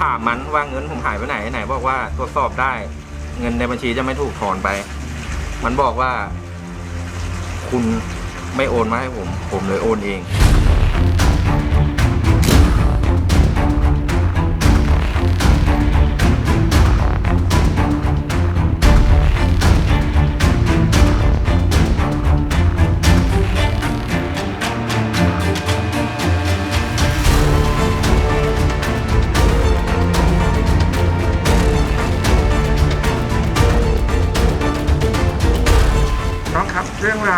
ถามมันว่าเงินผมหายไปไหนไหน บอกว่าตรวจสอบได้ เงินในบัญชีจะไม่ถูกถอนไป มันบอกว่า คุณไม่โอนมาให้ผม ผมเลยโอนเอง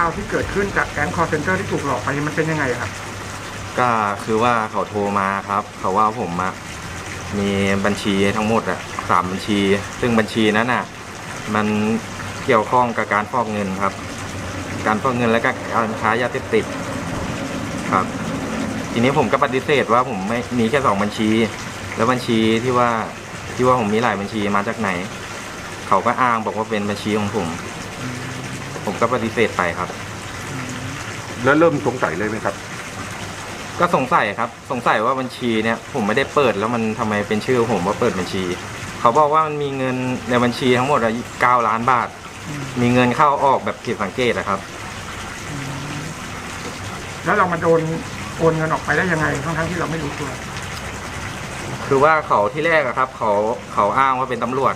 าวที่เกิดขึ้นจากแก๊งคอร์เซนเตอร์ที่ถูกหลอกไปมันเป็นยังไงครับ ก็คือว่าเขาโทรมาครับ เขาว่าผมอะมีบัญชีทั้งหมดอะสามบัญชี ซึ่งบัญชีนั้นอะมันเกี่ยวข้องกับการฟอกเงินครับ การฟอกเงินและก็การค้ายาเสพติดครับ ทีนี้ผมก็ปฏิเสธว่าผมไม่มีแค่สองบัญชี แล้วบัญชีที่ว่าที่ว่าผมมีหลายบัญชีมาจากไหน เขาก็อ้างบอกว่าเป็นบัญชีของผม ผมก็ปฏิเสธไปครับ แล้วเริ่มสงสัยเลยไหมครับ ก็สงสัยครับ สงสัยว่าบัญชีเนี่ย ผมไม่ได้เปิดแล้วมันทำไมเป็นชื่อผมว่าเปิดบัญชี เขาบอกว่ามันมีเงินในบัญชีทั้งหมดอะเก้าล้านบาท มีเงินเข้าออกแบบผิดสังเกตนะครับ แล้วเรามาโดนโอนเงินออกไปได้ยังไงทั้งทั้งๆที่เราไม่รู้ตัว คือว่าเขาที่แรกอะครับ เขาเขาอ้างว่าเป็นตำรวจ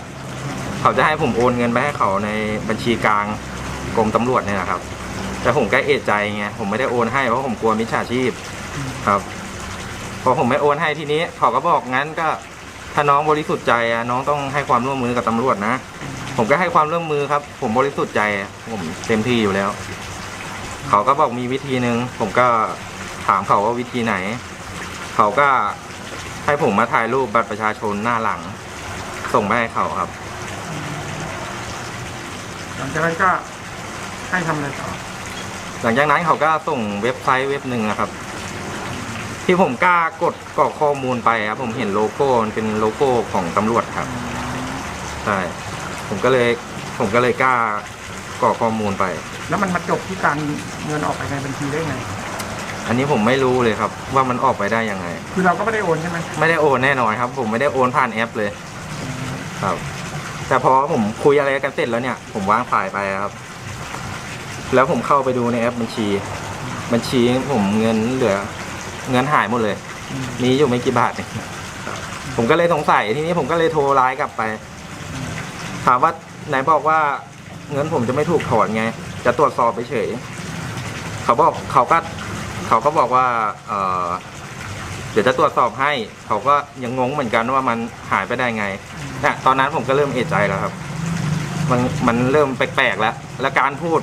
เขาจะให้ผมโอนเงินไปให้เขาในบัญชีกลาง กรมตำรวจเนี่ยนะครับ แต่ผมก็เอะใจไงผมไม่ได้โอนให้เพราะผมกลัวมิจฉาชีพครับพอผมไม่โอนให้ทีนี้เขาก็บอกงั้นก็ถ้าน้องบริสุทธิ์ใจอะน้องต้องให้ความร่วมมือกับตำรวจนะ ผมก็ให้ความร่วมมือครับ ผมบริสุทธิ์ใจผมเต็มที่อยู่แล้ว เขาก็บอกมีวิธีหนึ่งผมก็ถามเขาว่าวิธีไหน เขาก็ให้ผมมาถ่ายรูปบัตรประชาชนหน้าหลัง ส่งไปให้เขาครับ หลังจากนั้นก็ ให้ทำอะไรต่อหลังจากนั้นเขาก็ส่งเว็บไซต์เว็บหนึ่งอะครับ ที่ผมกล้ากดกรอกข้อมูลไปครับผมเห็นโลโก้มันเป็นโลโก้ของตำรวจครับใช่ผมก็เลยผมก็เลยกล้ากรอกข้อมูลไป แล้วมันมาจบที่การเงินออกไปในบัญชีได้ไง อันนี้ผมไม่รู้เลยครับ ว่ามันออกไปได้ยังไง คือเราก็ไม่ได้โอนใช่ไหมไม่ได้โอนแน่นอนครับ ผมไม่ได้โอนผ่านแอปเลย ครับ แต่พอผมคุยอะไรกันเสร็จแล้วเนี่ย ผมวางสายไปครับ แล้วผมเข้าไปดูในแอปบัญชี บัญชีผมเงินเหลือ เงินหายหมดเลย มีอยู่ไม่กี่บาทเองผมก็เลยสงสัยทีนี้ผมก็เลยโทรไลน์กลับไป ถามว่าไหนบอกว่าเงินผมจะไม่ถูกถอนไง จะตรวจสอบไปเฉย เขาบอกเขาก็เขาก็บอกว่าเออเดี๋ยวจะตรวจสอบให้ เขาก็ยังงงเหมือนกันว่ามันหายไปได้ไงเนี่ยตอนนั้นผมก็เริ่มเอะใจแล้วครับ มันมันเริ่มแปลกๆแล้ว และการพูด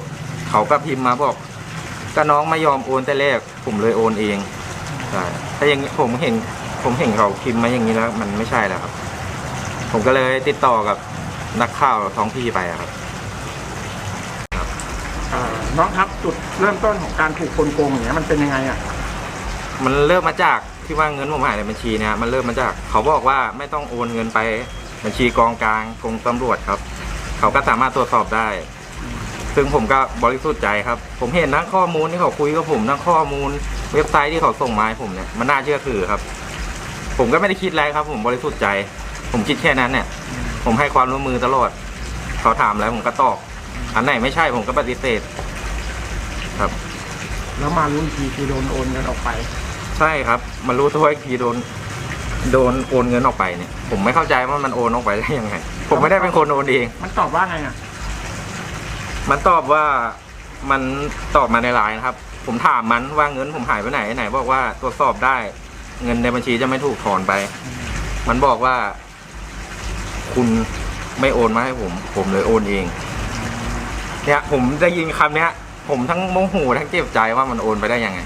เขาก็พิมพ์มาบอกก็น้องไม่ยอมโอนแต่แรกผมเลยโอนเองใช่ถ้าอย่างนี้ผมเห็นผมเห็นเขาพิมพ์มาอย่างนี้แล้ว มันไม่ใช่แล้วครับ ผมก็เลยติดต่อกับนักข่าวท้องที่ไปอะครับอ่าน้องครับจุดเริ่มต้นของการถูกคนโกงอย่างเงี้ยมันเป็นยังไงอะมันเริ่มมาจากที่ว่าเงินผมหายในบัญชีเนี่ยมันเริ่มมาจาก เขาบอกว่าไม่ต้องโอนเงินไปบัญชีกองกลางกรมตำรวจครับ เขาก็สามารถตรวจสอบได้ ซึ่งผมก็บริสุทธิ์ใจครับ ผมเห็นทั้งข้อมูลที่เขาคุยกับผมทั้งข้อมูลเว็บไซต์ที่เขาส่งมาให้ผมเนี่ยมันน่าเชื่อถือครับ ผมก็ไม่ได้คิดอะไรครับ ผมบริสุทธิ์ใจ ผมคิดแค่นั้นเนี่ย ผมให้ความร่วมมือตลอด เขาถามอะไรผมก็ตอบอันไหนไม่ใช่ผมก็ปฏิเสธ ครับ แล้วมารู้อีกทีคือโดนโอนเงินออกไป ใช่ครับมันรู้ตัวอีกทีโดน โดนโอนเงินออกไปเนี่ย ผมไม่เข้าใจว่ามันโอนออกไปได้ยังไง ผมไม่ได้เป็นคนโอนเอง มันตอบว่าไงอะ มันตอบว่ามันตอบมาในไลน์นะครับ ผมถามมันว่าเงินผมหายไปไหนไหน บอกว่าตรวจสอบได้ เงินในบัญชีจะไม่ถูกถอนไป มันบอกว่า คุณไม่โอนมาให้ผม ผมเลยโอนเอง เนี่ย ผมได้ยินคำเนี้ย ผมทั้งโมโหทั้งเจ็บใจว่ามันโอนไปได้ยังไง